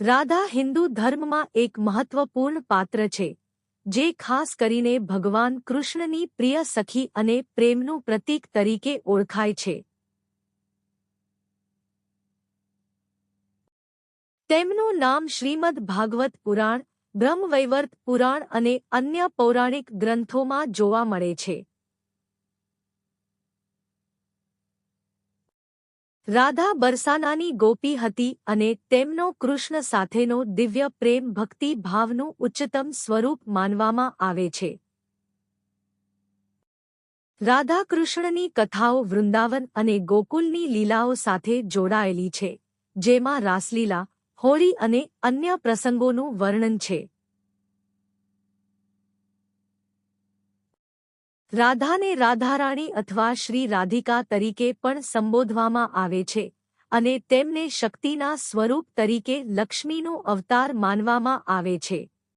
રાધા હિન્દુ ધર્મમાં એક મહત્વપૂર્ણ પાત્ર છે, જે ખાસ કરીને ભગવાન કૃષ્ણની પ્રિય સખી અને પ્રેમનું પ્રતીક તરીકે ઓળખાય છે. તેમનું નામ શ્રીમદ ભાગવત પુરાણ, બ્રહ્મવૈવર્ત પુરાણ અને અન્ય પૌરાણિક ગ્રંથોમાં જોવા મળે છે. રાધા બરસાનાની ગોપી હતી અને તેમનો કૃષ્ણ સાથેનો દિવ્ય પ્રેમ ભક્તિ ભાવનું ઉચ્ચતમ સ્વરૂપ માનવામાં આવે છે. રાધા કૃષ્ણની કથાઓ વૃંદાવન અને ગોકુલની લીલાઓ સાથે જોડાયેલી છે, જેમાં રાસલીલા, હોળી અને અન્ય પ્રસંગોનું વર્ણન છે. રાધાને રાધારાણી અથવા શ્રી રાધિકા તરીકે પણ સંબોધવામાં આવે છે અને તેમને શક્તિના સ્વરૂપ તરીકે લક્ષ્મીનું અવતાર માનવામાં આવે છે.